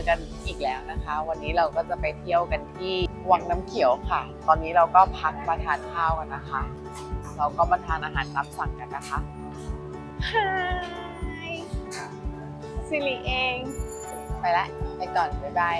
เราก็เจอกันอีกแล้วนะคะ วันนี้เราก็จะไปเที่ยวกันที่วังน้ำเขียวค่ะ ตอนนี้เราก็พักมาทานข้าวกันนะคะ เราก็มาทานอาหารตามสั่งกันนะคะ Hi สิริเอง ไปละ ไปก่อน บ๊ายบาย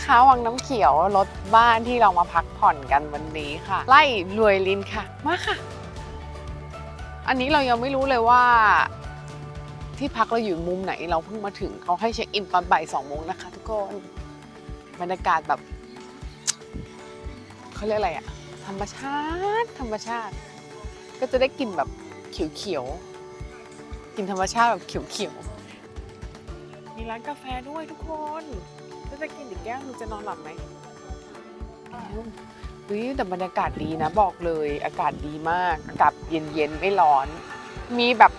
นะคะ วังน้ำเขียวรถบ้านที่เรามาพักผ่อนกันวันนี้ค่ะ ไล่รวยลินค่ะ มาค่ะ อันนี้เรายังไม่รู้เลยว่าที่พักเราอยู่มุมไหนเราเพิ่งมาถึงเขาให้เช็คอินตอนบ่ายสองโมงนะคะ ทุกคนบรรยากาศแบบเขาเรียกอะไรอะธรรมชาติ ธรรมชาติ ก็จะได้กลิ่นแบบเขียวๆกลิ่นธรรมชาติแบบเขียวๆมีร้านกาแฟด้วยทุกคน จะกินอีกแก้วหนึงจะนอนหลับไหมเฮ้ยแต่บรรยากาศดีนะบอกเลย อากาศดีมาก อากาศเย็นๆไม่ร้อน มีแบบ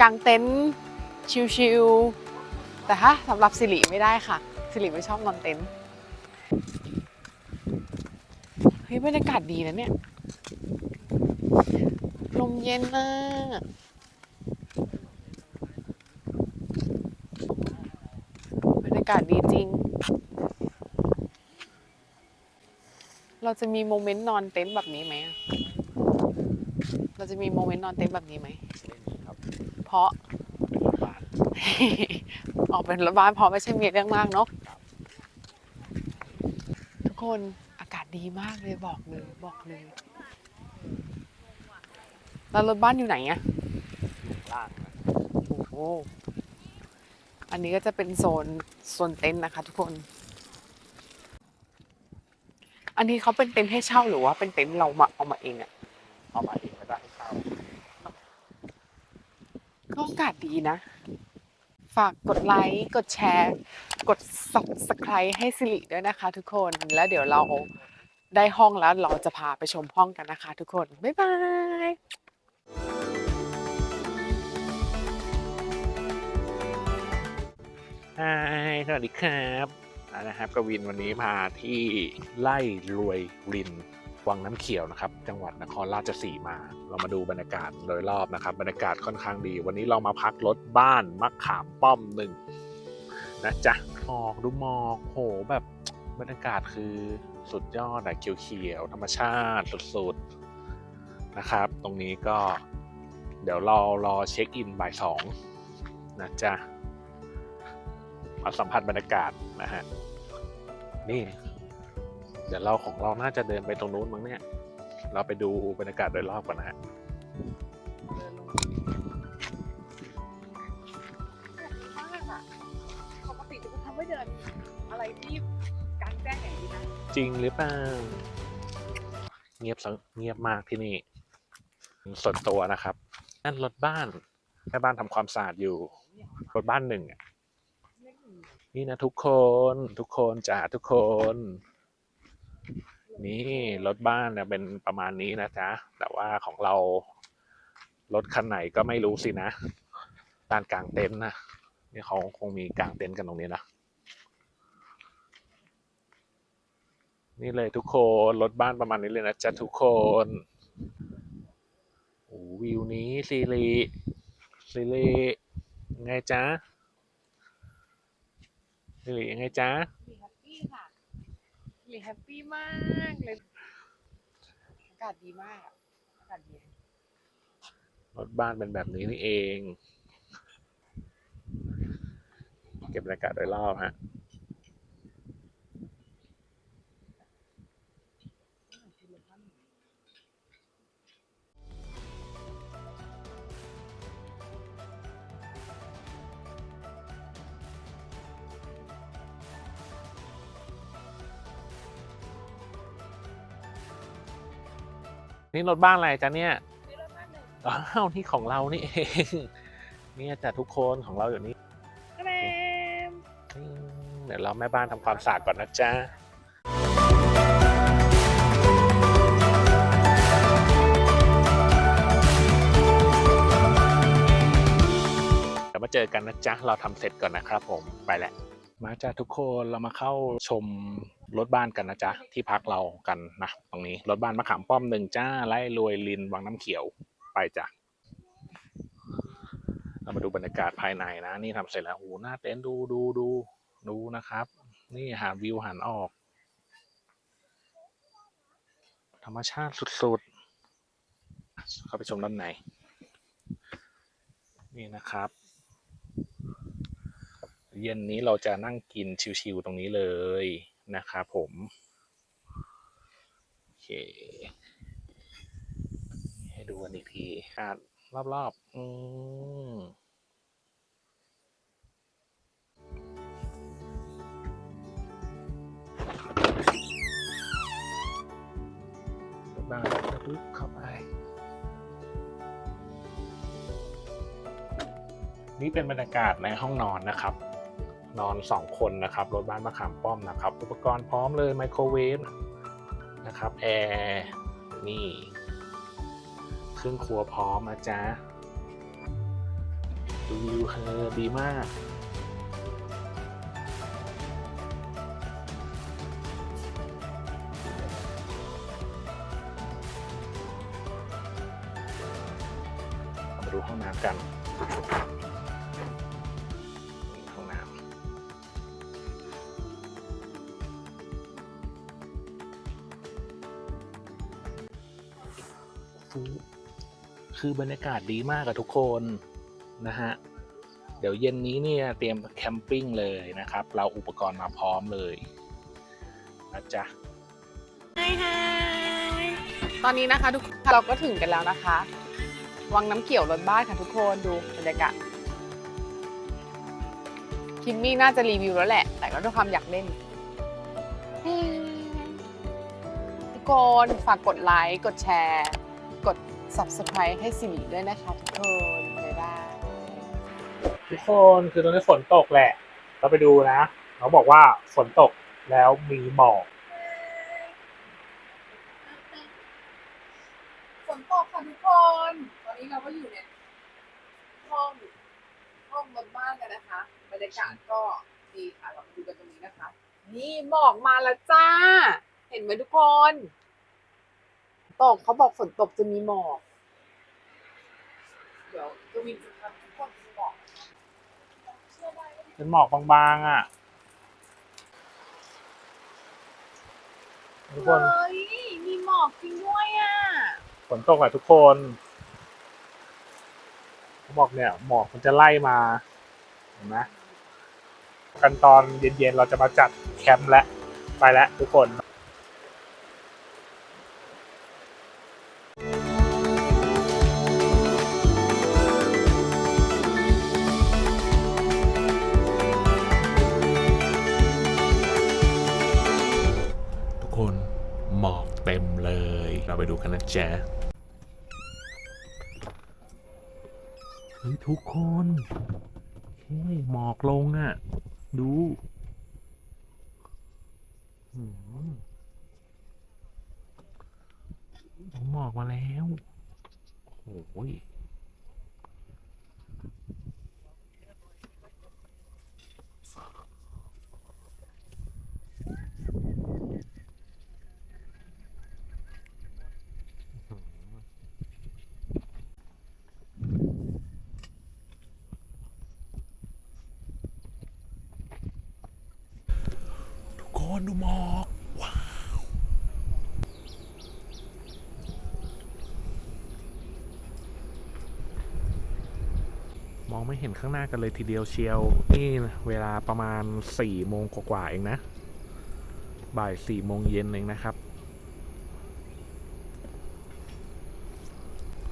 กางเต็นท์ชิลๆแต่ถ้าสำหรับสิริไม่ได้ค่ะ สิริไม่ชอบนอนเต็นท์เฮ้ยบรรยากาศดีนะเนี่ยลมเย็นมากบรรยากาศดีจริง เราจะมีโมเมนต์นอนเต็นท์แบบนี้ไหมอะเราจะมีโมเมนต์นอนเต็นท์แบบนี้ไหมครับเพราะ บ้านออกเป็นรถบ้านเพราะไม่ใช่มีเรื่องมากเนาะทุกคนอากาศดีมากเลยบอกเลยบอกเลย แล้วรถบ้านอยู่ไหนอะล่างนะโอ้โหอันนี้ก็จะเป็นโซนโซนเต็นท์นะคะทุกคน อันนี้เขาเป็นเต็นท์ให้เช่าหรือว่าเป็นเต็นท์เรามาเอามาเองอะเอามาเองไม่ได้ให้เข้าก็อากาศดีนะ ฝากกดไลค์ กดแชร์ กด subscribe ให้สิริด้วยนะคะทุกคน แล้วเดี๋ยวเราได้ห้องแล้วเราจะพาไปชมห้องกันนะคะทุกคน บ๊ายบายฮายสวัสดีครับอ่า นะครับกวินวันนี้มาที่ไล่รวยรินวังน้ำเขียวนะครับ จังหวัดนครราชสีมา เรามาดูบรรยากาศโดยรอบนะครับ บรรยากาศค่อนข้างดี วันนี้เรามาพักรถบ้านมะขามป้อมหนึ่งนะจ๊ะหมอกดูหมอกโหแบบบรรยากาศคือสุดยอดอะเขียวๆธรรมชาติสุดๆนะครับ ตรงนี้ก็เดี๋ยวเรารอเช็คอินบ่ายสองนะจ๊ะมาสัมผัสบรรยากาศนะฮะ นี่ เดี๋ยวเราของเราน่าจะเดินไปตรงนู้นมั้งเนี่ย เราไปดูบรรยากาศโดยรอบก่อนนะฮะมากอะปกติจะทำไม่เดินอะไรที่กลางแจ้งอย่างนี้นะ จริงหรือเปล่า เงียบสังเงียบมากที่นี่ ส่วนตัวนะครับ นั่นรถบ้านแม่บ้านทำความสะอาดอยู่ รถบ้านหนึ่งอะ นี่นะทุกคนทุกคนจ้าทุกคน นี่รถบ้านเนี่ยเป็นประมาณนี้นะจ๊ะแต่ว่าของเรารถคันไหนก็ไม่รู้สินะด้านกลางเต็นท์นะนี่เขาคงมีกลางเต็นท์กันตรงนี้นะนี่เลยทุกคนรถบ้านประมาณนี้เลยนะจ๊ะทุกคนโอ้วิวนี้ซีรีซีรีไงจ๊ะ ซีรียังไงจ๊ะหลีแฮปปี้ค่ะหลีแฮปปี้มากเลยอากาศดีมากอะอากาศเย็นรถบ้านเป็นแบบนี้นี่เอง เก็บบรรยากาศโดยรอบฮะ นี่รถบ้านอะไรจ๊ะเนี่ยรถอ้าวนี่ของเรานี่เองเนี่ยจ้ะทุกคนของเราอยู่นี่เดี๋ยวเราแม่บ้านทำความสะอาดก่อนนะจ๊ะเดี๋ยวมาเจอกันนะจ๊ะ เราทำเสร็จก่อนนะครับผม ไปแหละมาจ้าทุกคน เรามาเข้าชม รถบ้านกันนะจ๊ะ ที่พักเรากันนะตรงนี้รถบ้านมะขามป้อมหนึ่งจ้าไล่รวยลินวังน้ำเขียวไปจ้ะเรามาดูบรรยากาศภายในนะ นี่ทำเสร็จแล้วโหหน้าเต็นท์ดูดูดูดูนะครับ นี่หาวิวหันออก ธรรมชาติสุดๆ เข้าไปชมด้านในนี่นะครับ เย็นนี้เราจะนั่งกินชิวๆตรงนี้เลย นะครับผมโอเคให้ดูกันอีกทีคารอบๆอืมบ้านปึ๊บเข้าไป นี่เป็นบรรยากาศในห้องนอนนะครับ นอนสองคนนะครับรถบ้านมะขามป้อมนะครับ อุปกรณ์พร้อมเลยไมโครเวฟนะครับแอร์นี่เครื่องครัวพร้อมนะจ๊ะดูวิวเธอดีมาก คือบรรยากาศดีมากอะทุกคนนะฮะเดี๋ยวเย็นนี้เนี่ยเตรียมแคมปิ้งเลยนะครับ เราอุปกรณ์มาพร้อมเลยนะจ๊ะตอนนี้นะคะทุกคนเราก็ถึงกันแล้วนะคะ วังน้ำเขียวรถบ้านค่ะทุกคนดูบรรยากาศคิมมี่น่าจะรีวิวแล้วแหละ แต่ก็ด้วยความอยากเล่น ทุกคนฝากกดไลค์ กดแชร์ subscribe ให้สิริด้วยนะคะทุกคน บ๊ายบาย ทุกคนคือตอนนี้ฝนตกแหละ เราไปดูนะ เขาบอกว่าฝนตกแล้วมีหมอก ฝนตกค่ะทุกคน ตอนนี้เราก็อยู่ในห้องห้องบนบ้านกันนะคะ บรรยากาศก็ดีค่ะ เรามาดูกันตรงนี้นะคะ นี่หมอกมาแล้วจ้า เห็นไหมทุกคน ตกเขาบอกฝนตกจะมีหมอกเดี๋ยวจะมีจะทำทุกคนมีหมอกเชื่อได้ว่าเป็นหมอกบางๆอะ ทุกคน เฮ้ยมีหมอกจริงด้วยอะฝนตกอะทุกคนเขาบอกเนี่ย หมอกมันจะไล่มา เห็นไหมกันตอนเย็นๆ เราจะมาจัดแคมป์แล้วไปแล้วทุกคน เราไปดูกันนะจ๊ะทุกคนเฮ้ยหมอกลงอะ ดูหมอกมาแล้วโอ้ยทุกค นดูหมอกว้าวมองไม่เห็นข้างหน้ากันเลยทีเดียวเชียว นี่เวลาประมาณสี่โมงกว่าๆเองนะ บ่ายสี่โมงเย็นเองนะครับ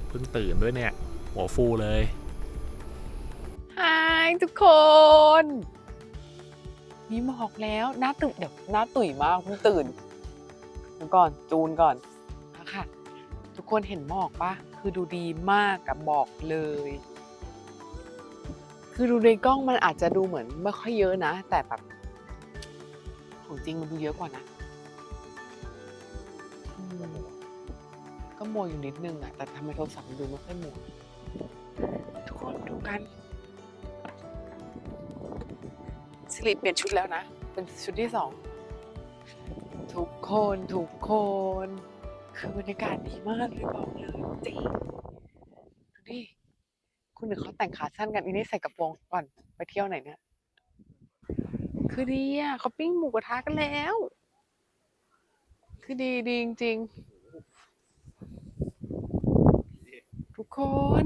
เพิ่งตื่นด้วยเนี่ย หัวฟูเลย ฮายทุกคน มีหมอกแล้วหน้าตื่นเดี๋ยวหน้าตุ๋ยมากเพิ่งตื่นเดี๋ยวก่อนจูนก่อนนะค่ะทุกคนเห็นหมอกปะคือดูดีมากกับบอกเลย คือดูในกล้องมันอาจจะดูเหมือนไม่ค่อยเยอะนะ แต่แบบของจริงมันดูเยอะกว่านะอืมก็มัวอยู่นิดนึงอะแต่ทำไมโทรศัพท์มันดูไม่ค่อยมัวทุกคนดูกัน ลิปเปลี่ยนชุดแล้วนะ เป็นชุดที่สองทุกคนทุกคน คือบรรยากาศดีมากเลยบอกเลยจริงดูดิคุณหนึ่งเขาแต่งขาสั้นกันอันนี้ใส่กระโปรงก่อนไปเที่ยวไหนเนี่ยคือดีอะเขาปิ้งหมูกระทะกันแล้ว คือดีดีจริงๆทุกคน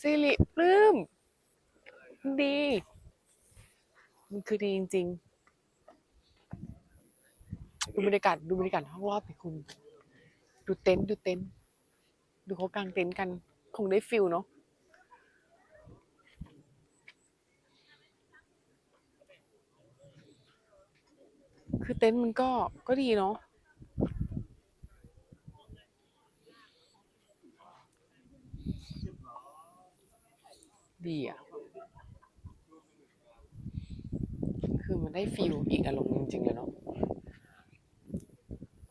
สิริปลื้มดี มันคือดีจริง ๆ ดูบรรยากาศดูบรรยากาศห้องรอบสิคุณ ดูเต็นท์ดูเต็นท์ดูเขากางเต็นท์กัน คงได้ฟิลเนาะคือเต็นท์มันก็ก็ดีเนาะดีอะ คือมันได้ฟิลอีกอารมณ์จริงๆเลยเนาะ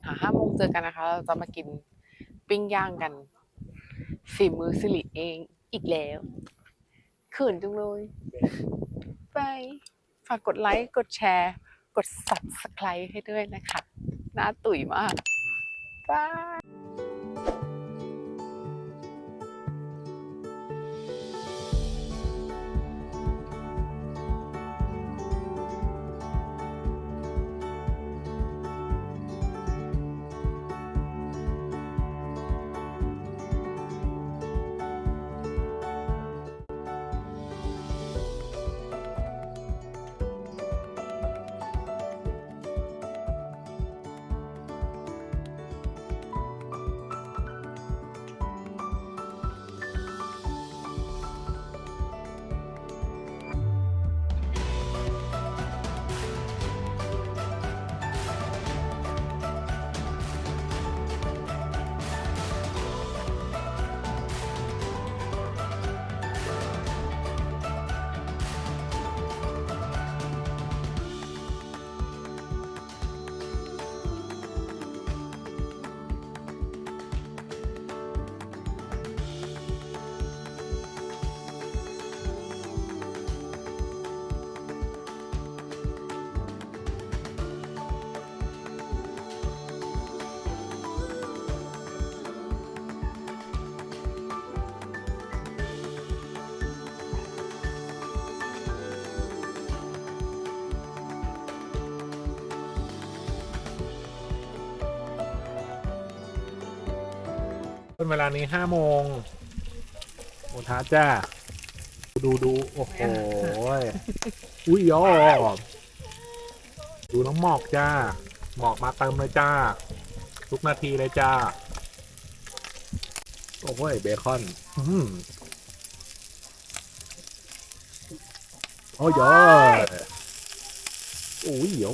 หาห้าโมงเจอกันนะคะ เราจะมากินปิ้งย่างกันฝีมือสิริเองอีกแล้วเขินจังเลยไปฝากกดไลค์ กดแชร์ กด subscribe ให้ด้วยนะคะ หน้าตุ๋ยมากบาย เป็นเวลานี้ห้าโมงโอท้าจ้า ดูดูโอ้โหยอุ้ยยอดูน้องหมอกจ้า หมอกมาเติมเลยจ้า ทุกนาทีเลยจ้า โอ้ยเบคอน อืมโอ้ยยอุ้ยโย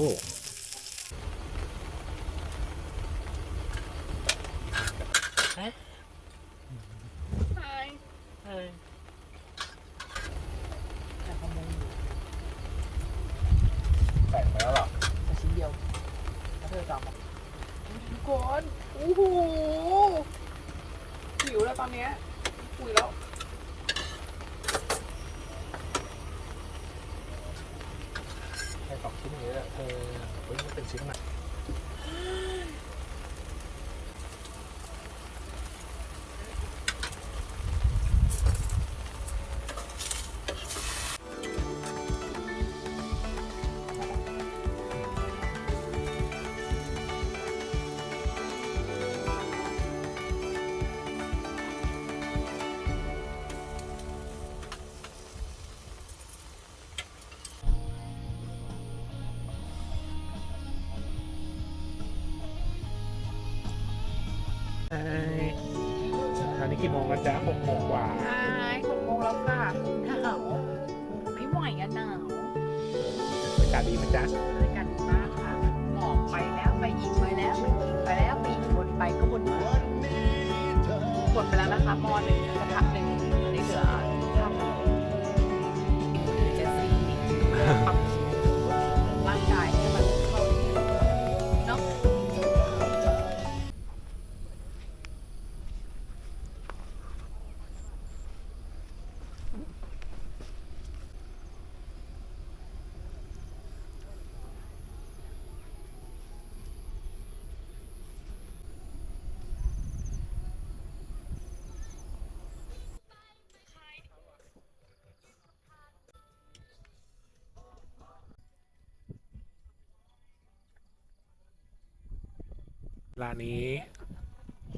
เวลานี้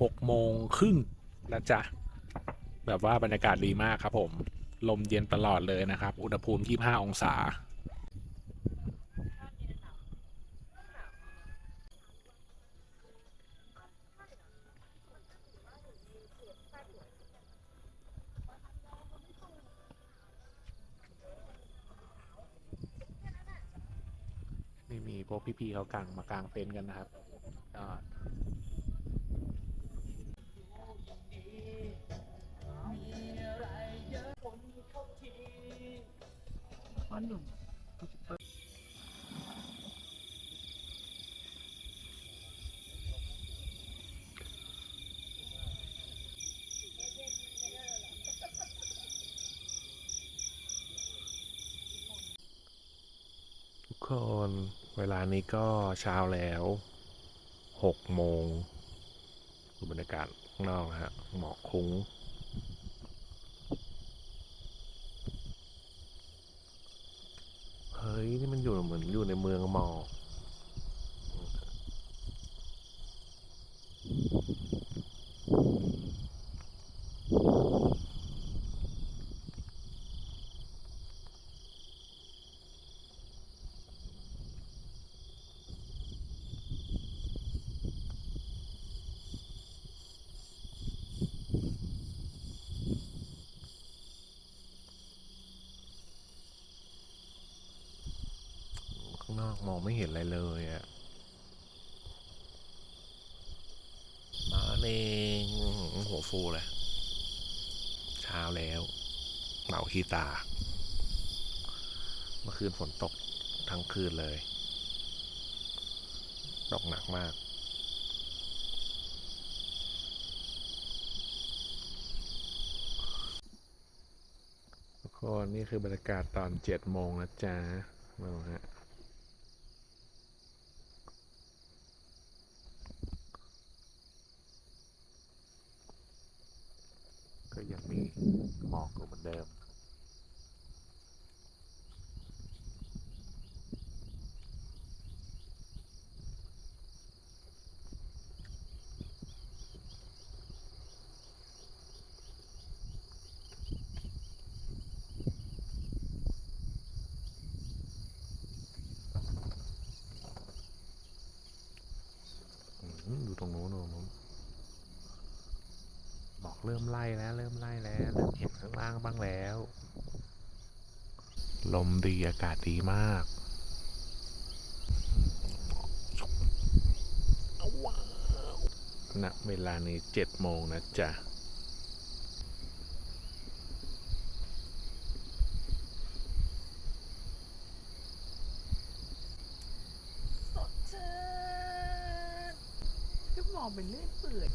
หกโมงครึ่งนะจ๊ะ แบบว่าบรรยากาศดีมากครับผม ลมเย็นตลอดเลยนะครับ อุณหภูมิ 25 องศา นี่มีพวกพี่ๆเขากางมากางเต็นท์กันนะครับ ก็พ่อหนุ่มทุกคนเวลานี้ก็เช้าแล้ว หกโมงดูบรรยากาศข้างนอกนะฮะหมอกคุ้ง เฮ้ย นี่มันอยู่เหมือนอยู่ในเมืองหมอกข้างนอก มองไม่เห็นอะไรเลยอะมาเองหัวฟูเลยเช้าแล้วเหมาขี้ตา เมื่อคืนฝนตกทั้งคืนเลย ตกหนักมาก ทุกคนนี่คือบรรยากาศตอนเจ็ดโมงนะจ๊ะมาฮะ ยังมีหมอกอยู่เหมือนเดิม อืมดูตรงโน้นตรงโน้นบอก เริ่มไล่แล้ว เริ่มไล่แล้วเริ่มเห็นข้างล่างบ้างแล้ว ลมดีอากาศดีมากณเวลานี้เจ็ดโมงนะจ๊ะสดชื่นก็มองเป็นเลื่อยเปื่อย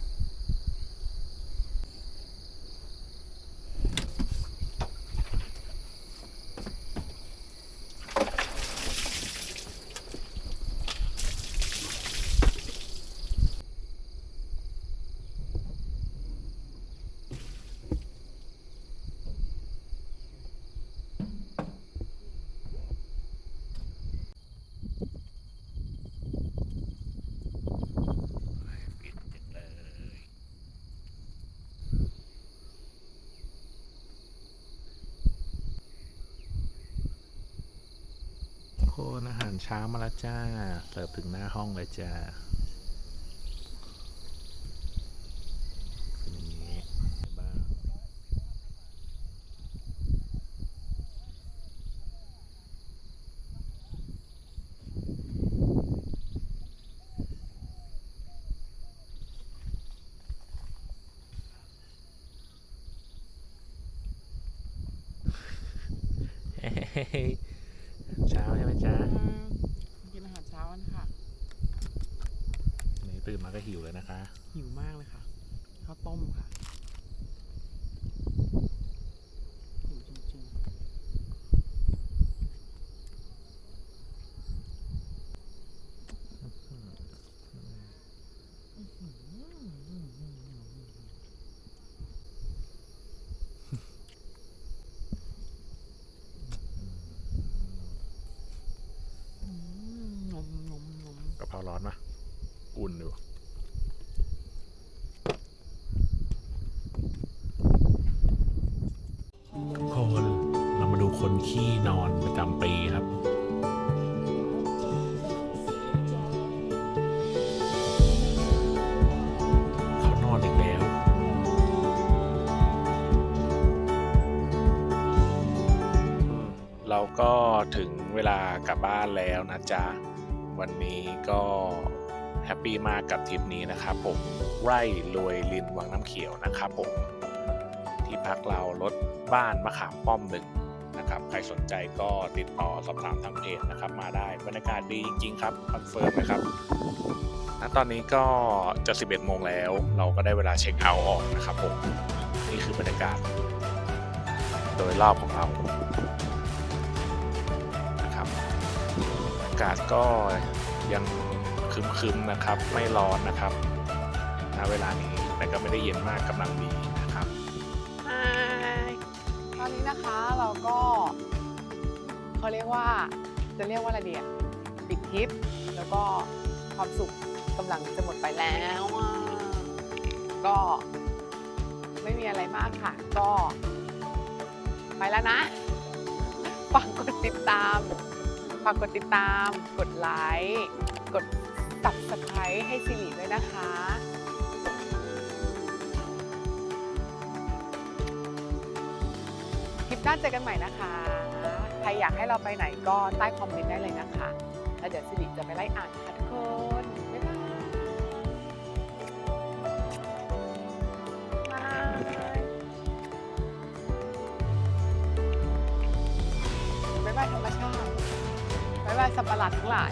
ปิดจังเลย โคนอาหาร เช้ามาแล้วจ้า เสิร์ฟถึงหน้าห้องเลยจ้าเป็นอย่างนี้บ้างเฮ้ยเช้าใช่ไหมจ๊ะ กินอาหารเช้ากันค่ะ วันนี้ ตื่นมาก็หิวเลยนะคะ หิวมากเลยค่ะข้าวต้มค่ะ ถึงเวลากลับบ้านแล้วนะจ๊ะ วันนี้ก็แฮปปี้มากกับทริปนี้นะครับผมไร่รวยลินวังน้ำเขียวนะครับผมที่พักเรารถบ้านมะขามป้อมหนึ่งนะครับใครสนใจก็ติดต่อสอบถามทางเพจนะครับมาได้บรรยากาศดีจริงครับคอนเฟิร์มนะครับณตอนนี้ก็จะ 11 โมงแล้ว เราก็ได้เวลาเช็คเอาท์ออกนะครับผมนี่คือบรรยากาศ โดยรอบของเราากาศก็ยังคึมๆนะครับ ไม่ร้อนนะครับณเวลานี้แต่ก็ไม่ได้เย็นมากกำลังดีนะครับ ตอนนี้นะคะเราก็เขาเรียกว่าจะเรียกว่าอะไรดีอะปิดทริปแล้วก็ความสุขกำลังจะหมดไปแล้วอะก็ไม่มีอะไรมากค่ะ ก็ ไปแล้วนะ ฝากกดติดตาม ฝากกดติดตาม กดไลค์ กด subscribe ให้สิริด้วยนะคะคลิปหน้าเจอกันใหม่นะคะ ใครอยากให้เราไปไหนก็ใต้คอมเมนต์ได้เลยนะคะ แล้วเดี๋ยวสิริจะไปไล่อ่านค่ะทุกคนบ๊ายบายบายบ๊ายบายธรรมชาติ บ๊ายสัตว์ประหลาดทั้งหลาย